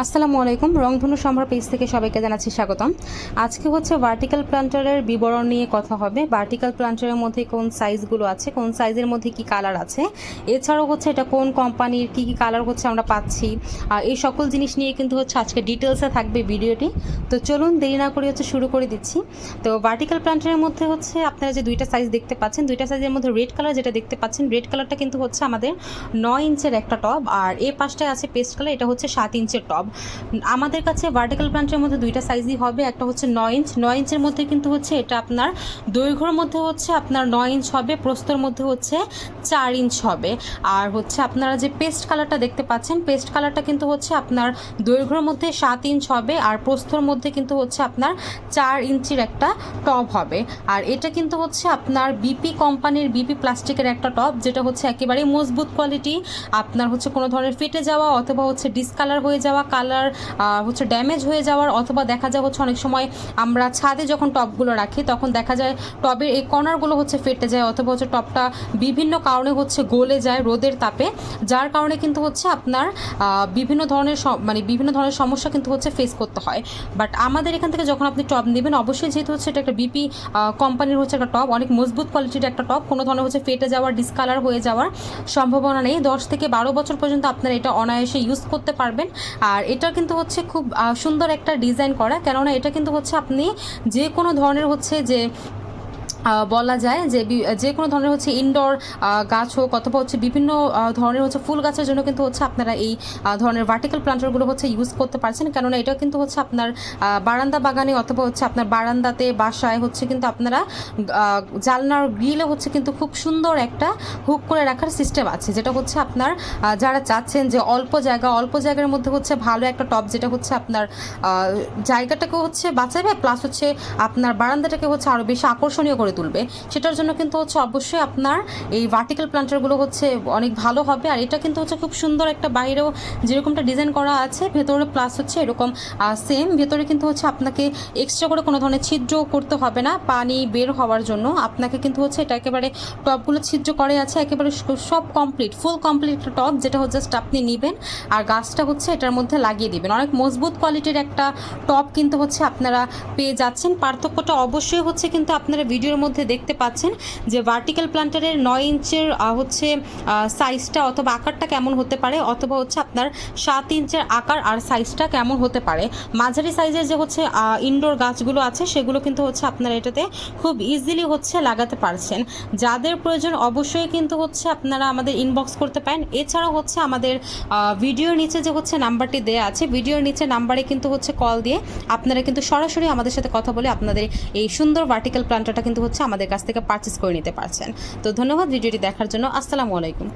আসসালামু আলাইকুম। রংধনু সম্ভার পেজ থেকে সবাইকে জানাচ্ছি স্বাগতম। আজকে হচ্ছে ভার্টিক্যাল প্লান্টারের বিবরণ নিয়ে কথা হবে। ভার্টিক্যাল প্লান্টারের মধ্যে কোন সাইজগুলো আছে, কোন সাইজের মধ্যে কি কালার আছে, এছাড়াও হচ্ছে এটা কোন কোম্পানির কি কি কালার হচ্ছে আমরা পাচ্ছি, আর এই সকল জিনিস নিয়ে কিন্তু হচ্ছে আজকে ডিটেলসে থাকবে ভিডিওটি। তো চলুন দেরি না করে হচ্ছে শুরু করে দিচ্ছি। তো ভার্টিক্যাল প্লান্টারের মধ্যে হচ্ছে আপনারা যে দুইটা সাইজ দেখতে পাচ্ছেন, দুইটা সাইজের মধ্যে রেড কালার যেটা দেখতে পাচ্ছেন রেড কালারটা কিন্তু হচ্ছে আমাদের নয় ইঞ্চের একটা টব আর এ পাশটায় আছে পেস্ট কালার এটা হচ্ছে সাত ইঞ্চের টব আমাদের কাছে ভার্টিক্যাল প্লান্টের মধ্যে দুইটা সাইজই হবে, একটা হচ্ছে নয় ইঞ্চ নয় ইঞ্চের মধ্যে কিন্তু হচ্ছে এটা আপনার দৈর্ঘ্যর মধ্যে হচ্ছে আপনার নয় ইঞ্চ হবে প্রস্তর মধ্যে হচ্ছে চার ইঞ্চ হবে। আর হচ্ছে আপনারা যে পেস্ট কালারটা দেখতে পাচ্ছেন পেস্ট কালারটা কিন্তু হচ্ছে আপনার দৈর্ঘ্যর মধ্যে সাত ইঞ্চ হবে আর প্রস্তর মধ্যে কিন্তু হচ্ছে আপনার চার ইঞ্চির একটা টব হবে। আর এটা কিন্তু হচ্ছে আপনার বিপি কোম্পানির বিপি প্লাস্টিকের একটা টব যেটা হচ্ছে একেবারেই মজবুত কোয়ালিটি আপনার হচ্ছে কোনো ধরনের ফেটে যাওয়া অথবা হচ্ছে ডিসকালার হয়ে যাওয়া কালার হচ্ছে ড্যামেজ হয়ে যাওয়ার অথবা দেখা যায় হচ্ছে অনেক সময় আমরা ছাদে যখন টবগুলো রাখি, তখন দেখা যায় টবের এই কর্নারগুলো হচ্ছে ফেটে যায় অথবা হচ্ছে টবটা বিভিন্ন কারণে হচ্ছে গলে যায় রোদের তাপে, যার কারণে কিন্তু হচ্ছে আপনার বিভিন্ন ধরনের মানে বিভিন্ন ধরনের সমস্যা কিন্তু হচ্ছে ফেস করতে হয়। বাট আমাদের এখান থেকে যখন আপনি টব নেবেন, অবশ্যই যেহেতু হচ্ছে এটা একটা বিপি কোম্পানির হচ্ছে একটা টব, অনেক মজবুত কোয়ালিটির একটা টপ কোনো ধরনের হচ্ছে ফেটে যাওয়ার ডিসকালার হয়ে যাওয়ার সম্ভাবনা নেই। দশ থেকে বারো বছর পর্যন্ত আপনারা এটা অনায়াসে ইউজ করতে পারবেন। আর এটা কিন্তু হচ্ছে খুব সুন্দর একটা ডিজাইন করা। কেননা এটা কিন্তু হচ্ছে আপনি যে কোনো ধরনের হচ্ছে যে বলা যায় যে যে কোনো ধরনের হচ্ছে ইনডোর গাছ হোক অথবা হচ্ছে বিভিন্ন ধরনের হচ্ছে ফুল গাছের জন্য কিন্তু হচ্ছে আপনারা এই ধরনের ভার্টিক্যাল প্লান্টারগুলো হচ্ছে ইউজ করতে পারছেন। কেননা এটা কিন্তু হচ্ছে আপনার বারান্দা বাগানে অথবা হচ্ছে আপনার বারান্দাতে, বাসায় হচ্ছে কিন্তু আপনারা জানলার গ্রিলে হচ্ছে কিন্তু খুব সুন্দর একটা হুক করে রাখার সিস্টেম আছে। যেটা হচ্ছে আপনার যারা চাচ্ছেন যে অল্প জায়গা, অল্প জায়গার মধ্যে হচ্ছে ভালো একটা টপ যেটা হচ্ছে আপনার জায়গাটাকে হচ্ছে বাঁচাবে প্লাস হচ্ছে আপনার বারান্দাটাকে হচ্ছে আরও বেশি আকর্ষণীয় করে তুলবে। সেটার জন্য কিন্তু হচ্ছে অবশ্যই আপনার এই ভার্টিক্যাল প্ল্যান্টারগুলো হচ্ছে অনেক ভালো হবে। আর এটা কিন্তু হচ্ছে খুব সুন্দর একটা বাইরেও যেরকমটা ডিজাইন করা আছে, ভেতরে প্লাস হচ্ছে এরকম সেম ভেতরে কিন্তু হচ্ছে আপনাকে এক্সট্রা করে কোনো ধরনের ছিদ্র করতে হবে না, পানি বের হওয়ার জন্য। আপনাকে কিন্তু হচ্ছে এটা একেবারে টপগুলো ছিদ্র করে আছে, একেবারে সব কমপ্লিট ফুল কমপ্লিট একটা টপ যেটা হচ্ছে জাস্ট আপনি নেবেন। আর গাছটা হচ্ছে এটার মধ্যে লাগিয়ে দিবেন। অনেক মজবুত কোয়ালিটির একটা টপ কিন্তু হচ্ছে আপনারা পেয়ে যাচ্ছেন। পার্থক্যটা অবশ্যই হচ্ছে কিন্তু আপনারা ভিডিওর মধ্যে দেখতে পাচ্ছেন যে ভার্টিক্যাল প্লান্টারের নয় ইঞ্চের হচ্ছে সাইজটা অথবা আকারটা কেমন হতে পারে, অথবা হচ্ছে আপনার সাত ইঞ্চের আকার আর সাইজটা কেমন হতে পারে। মাঝারি সাইজের যে হচ্ছে ইনডোর গাছগুলো আছে, সেগুলো কিন্তু হচ্ছে আপনারা এটাতে খুব ইজিলি হচ্ছে লাগাতে পারছেন। যাদের প্রয়োজন অবশ্যই কিন্তু হচ্ছে আপনারা আমাদের ইনবক্স করতে পারেন। এছাড়াও হচ্ছে আমাদের ভিডিওর নিচে যে হচ্ছে নাম্বারটি দেওয়া আছে ভিডিওর নিচে নাম্বারে কিন্তু হচ্ছে কল দিয়ে আপনারা কিন্তু সরাসরি আমাদের সাথে কথা বলে আপনাদের এই সুন্দর ভার্টিক্যাল প্লান্টারটা কিন্তু হচ্ছে আমাদের কাছ থেকে পারচেস করে নিতে পারছেন। তো ধন্যবাদ, ভিডিওটি দেখার জন্য। আসসালামু আলাইকুম।